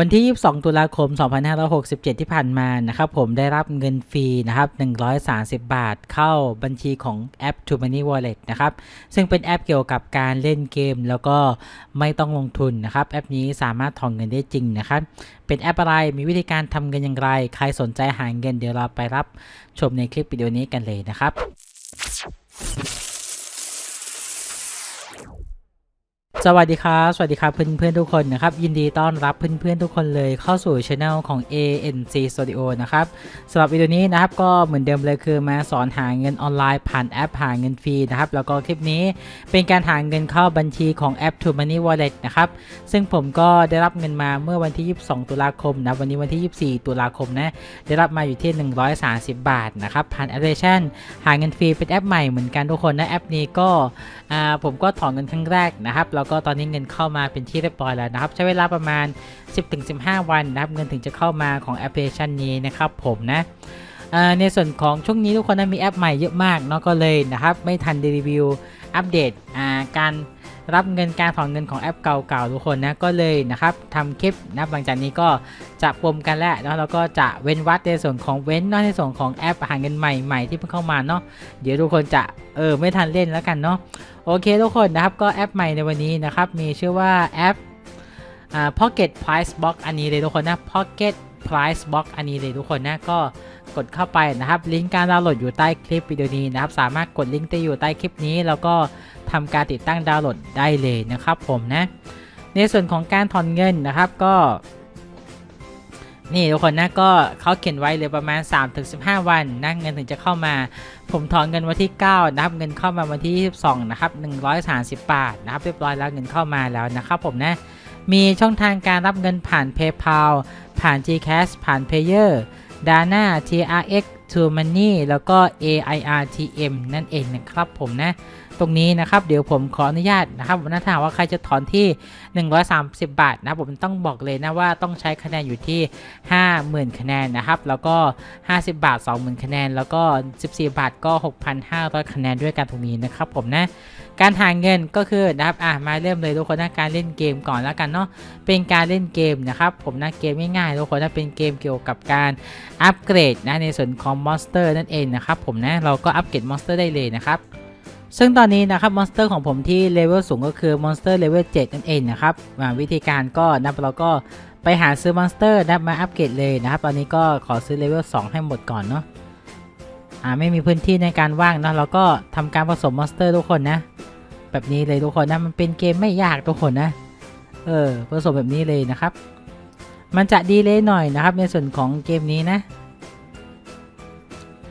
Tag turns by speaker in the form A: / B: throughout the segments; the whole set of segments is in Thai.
A: วันที่ 22 ตุลาคม 2567 ที่ผ่านมานะครับผมได้รับเงินฟรีนะครับ 130 บาทเข้าบัญชีของแอป t o Money Wallet นะครับ ซึ่งเป็นแอปเกี่ยวกับการเล่นเกม แล้วก็ไม่ต้องลงทุนนะครับ แอปนี้สามารถถอนเงินได้จริงนะครับ เป็นแอปอะไร มีวิธีการทำเงินอย่างไร ใครสนใจหาเงินเดี๋ยวเราไปรับชมในคลิปวิดีโอนี้กันเลยนะครับ สวัสดีครับ สวัสดีครับเพื่อนๆทุกคนนะครับ ยินดีต้อนรับเพื่อนๆทุกคนเลยเข้าสู่ช anel ของ ANC Studio นะครับสำหรับวิดีโอนี้นะครับก็เหมือนเดิมเลยคือมาสอนหาเงินออนไลน์ผ่านแอปหาเงินฟรีนะครับ แล้วก็คลิปนี้เป็นการหาเงินเข้าบัญชีของแอป To Money Wallet นะครับซึ่งผมก็ได้รับเงินมาเมื่อวันที่ 22 ตุลาคมนะวันนี้วันที่ 24 ตุลาคมนะได้รับมาอยู่ที่ 130 บาทนะครับผ่านแอปพลิเคชันหาเงินฟรีเป็นแอปใหม่เหมือนกันทุกคนนะแอปนี้ก็อ่าผมก็ถอนเงินครั้งแรกนะครับแล้วก็ตอนนี้เงินเข้ามาเป็นที่เรียบร้อยแล้วนะครับ ใช้เวลาประมาณ 10-15 วันนะครับ เงินถึงจะเข้ามาของแอปพลิเคชันนี้นะครับผมนะในส่วนของช่วงนี้ทุกคนนะมีแอปใหม่เยอะมากเนาะก็เลยนะครับ ไม่ทันรีวิวอัปเดตการ รับเงินการถอนเงินของแอปเก่าๆทุกคนนะก็เลยนะครับทำคลิปนะหลังจากนี้ก็จะปมกันแล้วเนาะแล้วก็จะเว้นวัดในส่วนของเว้นนาะในส่วนของแอปหาเงินใหม่ๆที่เพิ่งเข้ามาเนาะเดี๋ยวทุกคนจะเออไม่ทันเล่นแล้วกันเนาะโอเคทุกคนนะครับก็แอปใหม่ในวันนี้นะครับมีชื่อว่าแอปอ่า Pocket Price Box อันนี้เลยทุกคนนะ Pocket Price Box อันนี้เลยทุกคนนะก็กดเข้าไปนะครับ ลิงก์การดาวน์โหลดอยู่ใต้คลิปวิดีโอนี้นะครับ สามารถกดลิงก์ที่อยู่ใต้คลิปนี้ แล้วก็ ทำการติดตั้งดาวน์โหลดได้เลยนะครับผมนะ ในส่วนของการถอนเงินนะครับก็ นี่ทุกคนนะก็เขาเขียนไว้เลยประมาณ 3-15 วันนะเงินถึงจะเข้ามา ผมถอนเงินวันที่ 9 นะครับ เงินเข้ามาวันที่ 22 นะครับ 130 บาทนะครับเรียบร้อยแล้วเงินเข้ามาแล้วนะครับผมนะมีช่องทางการรับเงินผ่าน PayPal ผ่าน GCash ผ่าน Payer Dana TRX To Money แล้วก็ AIRTM นั่นเองนะครับผมนะ ตรงนี้นะครับเดี๋ยวผมขออนุญาตนะครับวันนั้นถ้าหากว่าใครจะถอนที่ 130 บาทนะผมต้องบอกเลยนะว่าต้องใช้คะแนนอยู่ที่ 50,000 คะแนนนะครับ แล้วก็ 50 บาท 20,000 คะแนน แล้วก็ 14 บาทก็ 6,500 คะแนนด้วยกันตรงนี้นะครับผมนะ การหาเงินก็คือนะครับอะมาเริ่มเลยทุกคนนะการเล่นเกมก่อนแล้วกันเนาะเป็นการเล่นเกมนะครับผมนะเกมง่ายๆทุกคนนะเป็นเกมเกี่ยวกับการอัปเกรดนะในส่วนของมอนสเตอร์นั่นเองนะครับผมนะเราก็อัปเกรดมอนสเตอร์ได้เลยนะครับซึ่งตอนนี้นะครับมอนสเตอร์ของผมที่เลเวลสูงก็คือมอนสเตอร์เลเวล7นั่นเองนะครับวิธีการก็นะเราก็ไปหาซื้อมอนสเตอร์นะมาอัปเกรดเลยนะครับตอนนี้ก็ขอซื้อเลเวล2ให้หมดก่อนเนาะอ่าไม่มีพื้นที่ในการว่างเนาะเราก็ทำการผสมมอนสเตอร์ทุกคนนะ แบบนี้เลยทุกคนนะ มันเป็นเกมไม่ยากทุกคนนะ เออผสมแบบนี้เลยนะครับ มันจะดีเลยหน่อยนะครับ ในส่วนของเกมนี้นะ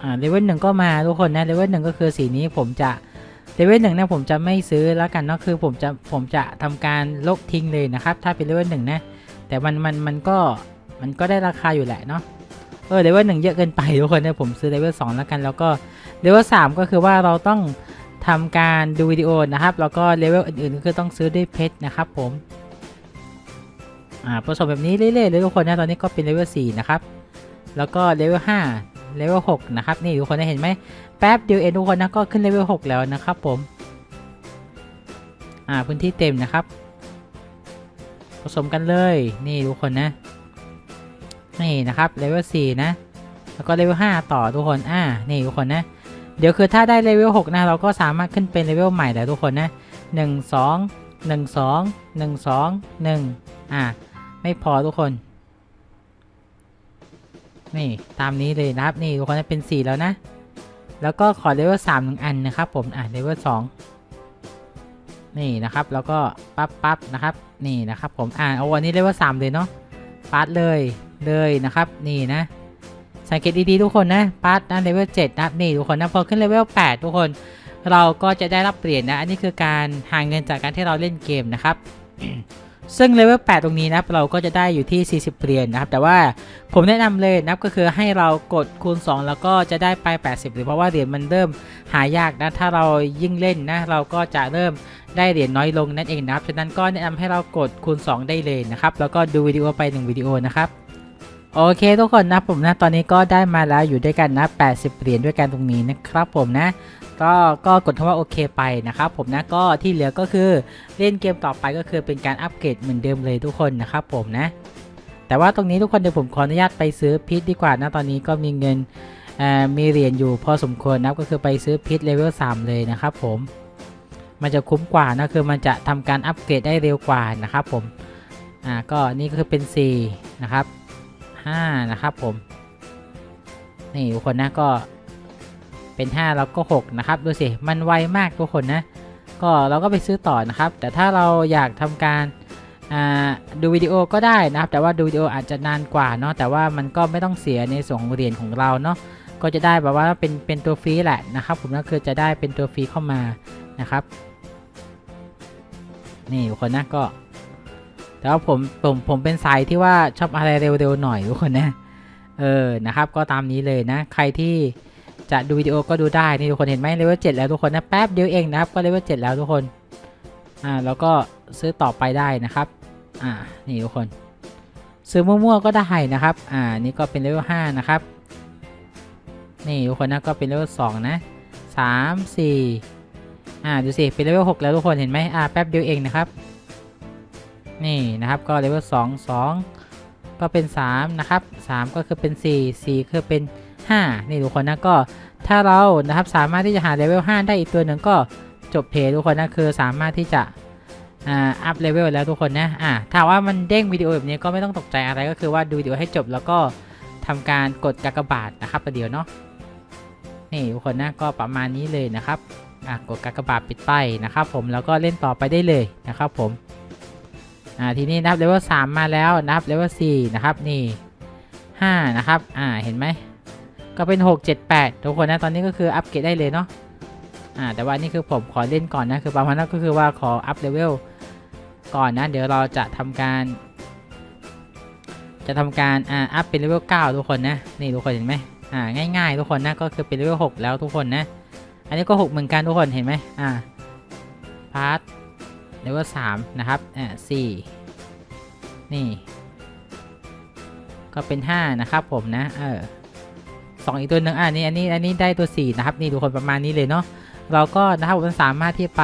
A: อ่าเลเวลหนึ่งก็มาทุกคนนะเลเวลหนึ่งก็คือสีนี้ผมจะเลเวลหนึ่งนะผมจะไม่ซื้อแล้วกันเนาะคือผมจะผมจะทำการลบทิ้งเลยนะครับ ถ้าเป็นเลเวลหนึ่งนะแต่มันมันมันก็มันก็ได้ราคาอยู่แหละเนาะเออเลเวลหนึ่งเยอะเกินไปทุกคนนะผมซื้อเลเวลสองแล้วกัน แล้วก็เลเวลสามก็คือว่าเราต้อง ทำการดูวิดีโอนะครับ แล้วก็เลเวลอื่นๆก็คือต้องซื้อด้วยเพชรนะครับผมอ่าผสมแบบนี้เรื่อยๆเลยทุกคนนะตอนนี้ก็เป็นเลเวล4นะครับ แล้วก็เลเวล5เลเวล6นะครับ นี่ทุกคนได้เห็นไหมแป๊บเดียวเองทุกคนนะก็ขึ้นเลเวล6แล้วนะครับผมอ่าพื้นที่เต็มนะครับ ผสมกันเลยนี่ทุกคนนะนี่นะครับเลเวล4นะแล้วก็เลเวล5ต่อทุกคนอ่านี่ทุกคนนะ เดี๋ยวคือถ้าได้เลเวล6นะเราก็สามารถขึ้นเป็นเลเวลใหม่แล้ทุกคนนะ1 2 1 2 1 2 1อ่าไม่พอทุกคน นี่ตามนี้เลยนะครับนี่ทุกคนนะเป็น 4 แล้วนะ แล้วก็ขอเลเวล3หนึ่งอันนะครับผมอ่าเลเวล2นี่นะครับแล้วก็ปั๊บปั๊บนะครับนี่นะครับผมอ่าเอาวันนี้เลเวล3เลยเนาะปัดเลยเลยนะครับ นี่นะ สังเกตดีๆทุกคนนะพาร์ทนะเลเวล7นะนี่ทุกคนนะพอขึ้นเลเวล8ทุกคน เราก็จะได้รับเปลี่ยนนะ อันนี้คือการหาเงินจากการที่เราเล่นเกมนะครับซึ่งเลเวล8ตรงนี้นะเราก็จะได้อยู่ที่ 40 เหรียญนนะครับ แต่ว่าผมแนะนำเลยนะก็คือให้เรากดคูณ 2 แล้วก็จะได้ไป 80เหรียญเพราะว่าเหรียญมันเริ่มหายากนะถ้าเรายิ่งเล่นนะเราก็จะเริ่มได้เหรียญน้อยลงนั่นเองนะครับฉะนั้นก็แนะนำให้เรากดคูณ 2 ได้เลยนะครับ แล้วก็ดูวิดีโอไป 1 วิดีโอนะครับ โอเคทุกคนนะผมนะตอนนี้ก็ได้มาแล้วอยู่ด้วยกันนะ 80 เหรียญด้วยกันตรงนี้นะครับผมนะ ก็ก็กดคำว่าโอเคไปนะครับผมนะก็ที่เหลือก็คือเล่นเกมต่อไปก็คือเป็นการอัปเกรดเหมือนเดิมเลยทุกคนนะครับผมนะ แต่ว่าตรงนี้ทุกคนเดี๋ยวผมขออนุญาตไปซื้อพิษดีกว่านะตอนนี้ก็มีเงินอ่ามีเหรียญอยู่พอสมควรนะก็คือไปซื้อพิษเลเวล3เลยนะครับผมมันจะคุ้มกว่านะคือมันจะทำการอัปเกรดได้เร็วกว่านะครับผมอ่าก็นี่ก็คือเป็น 4 นะครับ 5 นะครับผม นี่ทุกคนนะก็เป็น 5 แล้วก็ 6 นะครับ ดูสิ มันไวมากทุกคนนะ ก็เราก็ไปซื้อต่อนะครับ แต่ถ้าเราอยากทำการดูวิดีโอก็ได้นะครับ แต่ว่าดูวิดีโออาจจะนานกว่าเนาะ แต่ว่ามันก็ไม่ต้องเสียในส่วนของเหรียญของเราเนาะ ก็จะได้แบบว่าเป็นเป็นตัวฟรีแหละนะครับผมก็คือจะได้เป็นตัวฟรีเข้ามานะครับ นี่ทุกคนนะก็ แต่ว่าผมผมผมเป็นสายที่ว่าชอบอะไรเร็วๆหน่อยทุกคนนะเออนะครับก็ตามนี้เลยนะ ใครที่จะดูวิดีโอก็ดูได้นี่ทุกคนเห็นไหมเลเวลเจ็ดแล้วทุกคนนะแป๊บเดียวเองนะครับก็เลเวลเจ็ดแล้วทุกคนอ่าแล้วก็ซื้อต่อไปได้นะครับอ่านี่ทุกคน ซื้อมั่วๆก็ได้นะครับอ่านี่ก็เป็นเลเวลห้านะครับนี่ทุกคนนะก็เป็นเลเวลสองนะสามสี่อ่าดูสิเป็นเลเวลหกแล้วทุกคนเห็นไหมอ่าแป๊บเดียวเองนะครับ นี่นะครับก็เลเวลสองสองก็เป็น 3 นะครับ 3 ก็คือเป็น 4 4 คือเป็น 5 นี่ทุกคนนะก็ถ้าเรานะครับสามารถที่จะหาเลเวล5ได้อีกตัวหนึ่งก็จบเพจทุกคนนะคือสามารถที่จะอ่าอัพเลเวลแล้วทุกคนนะอ่าถ้าว่ามันเด้งวิดีโอแบบนี้ก็ไม่ต้องตกใจอะไรก็คือว่าดูวิดีโอให้จบแล้วก็ทำการกดกากบาทนะครับประเดี๋ยวเนาะนี่ทุกคนนะก็ประมาณนี้เลยนะครับอะกดกากบาทปิดไปนะครับผมแล้วก็เล่นต่อไปได้เลยนะครับผม อ่าทีนี้นะครับเลเวล3มาแล้วนะครับเลเวล4นะครับนี่5นะครับอ่าเห็นไหมก็เป็น 6 7 8 ทุกคนนะตอนนี้ก็คืออัปเกรดได้เลยเนาะอ่าแต่ว่านี่คือผมขอเล่นก่อนนะคือประมาณนั้นก็คือว่าขออัพเลเวลก่อนนะเดี๋ยวเราจะทำการ จะทำการอ่าอัพเป็นเลเวล9ทุกคนนะนี่ทุกคนเห็นไหมอ่าง่าย ๆ ทุกคนนะก็คือเป็นเลเวล6แล้วทุกคนนะ อันนี้ก็ 6 เหมือนกันทุกคนเห็นไหมอ่าพาร์ท เลเวลสามนะครับอ่าสี่นี่ก็เป็นห้านะครับผมนะ เออสองอีกตัวหนึ่งอ่านี่อันนี้อันนี้ได้ตัวสี่นะครับ นี่ทุกคนประมาณนี้เลยเนาะเราก็นะครับมันสามารถที่ไป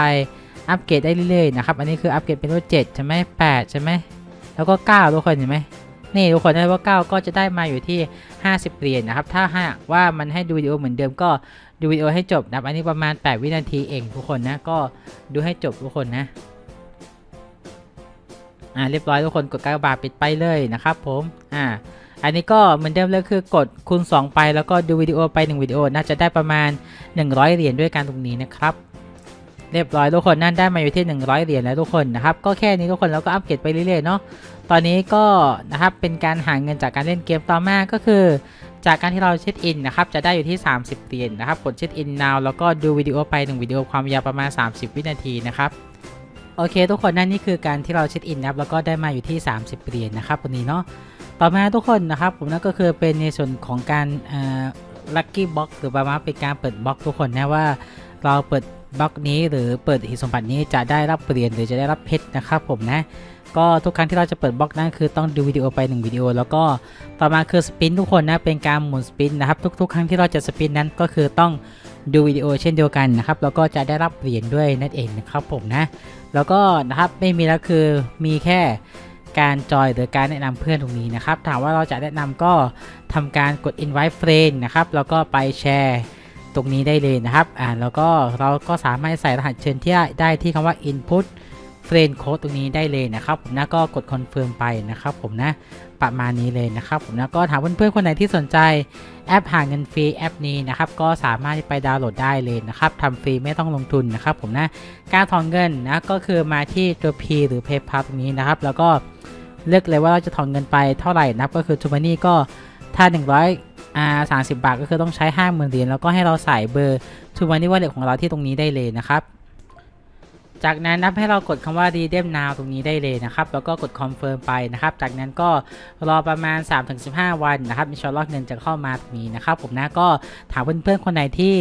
A: อัปเกรดได้เรื่อยๆนะครับ อันนี้คืออัปเกรดเป็นตัวเจ็ดใช่ไหมแปดใช่ไหมแล้วก็เก้าทุกคนเห็นไหมนี่ทุกคนได้ว่าเก้าก็จะได้มาอยู่ที่ 50เหรียญนะครับ ถ้าหากว่ามันให้ดูวิดีโอเหมือนเดิมก็ดูวิดีโอให้จบนะครับ อันนี้ประมาณ 8 วินาทีเองทุกคนนะ ก็ดูให้จบทุกคนนะ อ่าเรียบร้อยทุกคนกดกากบาทปิดไปเลยนะครับผมอ่าอันนี้ก็เหมือนเดิมเลยคือกดคูณ 2 ไปแล้วก็ดูวิดีโอไป 1 วิดีโอ น่าจะได้ประมาณ 100 เหรียญด้วยกันตรงนี้นะครับเรียบร้อยทุกคนนั่นได้มาอยู่ที่ 100 เหรียญแล้วทุกคนนะครับก็แค่นี้ทุกคนแล้วก็อัปเกรดไปเรื่อยๆเนาะตอนนี้ก็นะครับเป็นการหาเงินจากการเล่นเกมต่อมาก็คือ จากการที่เราเช็คอินนะครับจะได้อยู่ที่ 30 เหรียญนะครับกดเช็คอิน now แล้วก็ดูวิดีโอไป 1 วิดีโอความยาวประมาณ 30 วินาทีนะครับ โอเค ทุกคนนั่นนี่คือการที่เราเช็คอินนะครับแล้วก็ได้มาอยู่ที่ 30เหรียญนะครับวันนี้เนาะต่อมาทุกคนนะครับผมนั่นก็คือเป็นในส่วนของการลัคกี้บ็อกหรือประมาณเป็นการเปิดบ็อกทุกคนนะว่าเราเปิดบล็อกนี้หรือเปิดหิสมบัตินี้จะได้รับเหรียญหรือจะได้รับเพชรนะครับผมนะ ก็ทุกครั้งที่เราจะเปิดบล็อกนั้นคือต้องดูวิดีโอไป 1 วิดีโอ แล้วก็ต่อมาคือสปินทุกคนนะเป็นการหมุนสปินนะครับทุกๆ ครั้งที่เราจะสปินนั้นก็คือต้อง ดูวิดีโอเช่นเดียวกันนะครับ แล้วก็จะได้รับเหรียญด้วยนั่นเองนะครับผมนะ แล้วก็นะครับไม่มีแล้วคือมีแค่การจอยหรือการแนะนำเพื่อนตรงนี้นะครับ ถามว่าเราจะแนะนำก็ทำการกด invite friend นะครับ แล้วก็ไปแชร์ตรงนี้ได้เลยนะครับ อ่าแล้วก็เราก็สามารถใส่รหัสเชิญที่ได้ที่คำว่า input friend code ตรงนี้ได้เลยนะครับผมนะก็กด confirm ไปนะครับผมนะประมาณนี้เลยนะครับผมนะก็ถามเพื่อนๆคนไหนที่สนใจแอปหาเงินฟรีแอปนี้นะครับก็สามารถไปดาวน์โหลดได้เลยนะครับทำฟรีไม่ต้องลงทุนนะครับผมนะการถอนเงินนะก็คือมาที่ตัว P หรือ PayPal ตรงนี้นะครับ แล้วก็เลือกเลยว่าเราจะถอนเงินไปเท่าไหร่นับก็คือ t ูมานี่ก็ถ้า 100อ่า30บาทก็คือต้องใช้ 50,000เหรียญแล้วก็ให้เราใส่เบอร์ t ูมานี่ว่าเด็กของเราที่ตรงนี้ได้เลยนะครับ จากนั้นนับให้เรากดคำว่า redeem now ตรงนี้ได้เลยนะครับ แล้วก็กด confirm ไปนะครับ จากนั้นก็รอประมาณ 3-15 วันนะครับอินชาอัลอฮ์เงินจะเข้ามาตรงนี้นะครับ ผมนะก็ถามเพื่อนๆคนไหนที่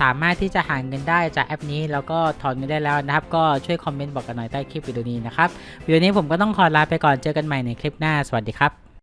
A: สามารถที่จะหาเงินได้จากแอปนี้ แล้วก็ถอนเงินได้แล้วนะครับ ก็ช่วยคอมเมนต์บอกกันหน่อยใต้คลิปวิดีโอนี้นะครับวิดีโอนี้ผมก็ต้องขอลาไปก่อนเจอกันใหม่ในคลิปหน้าสวัสดีครับ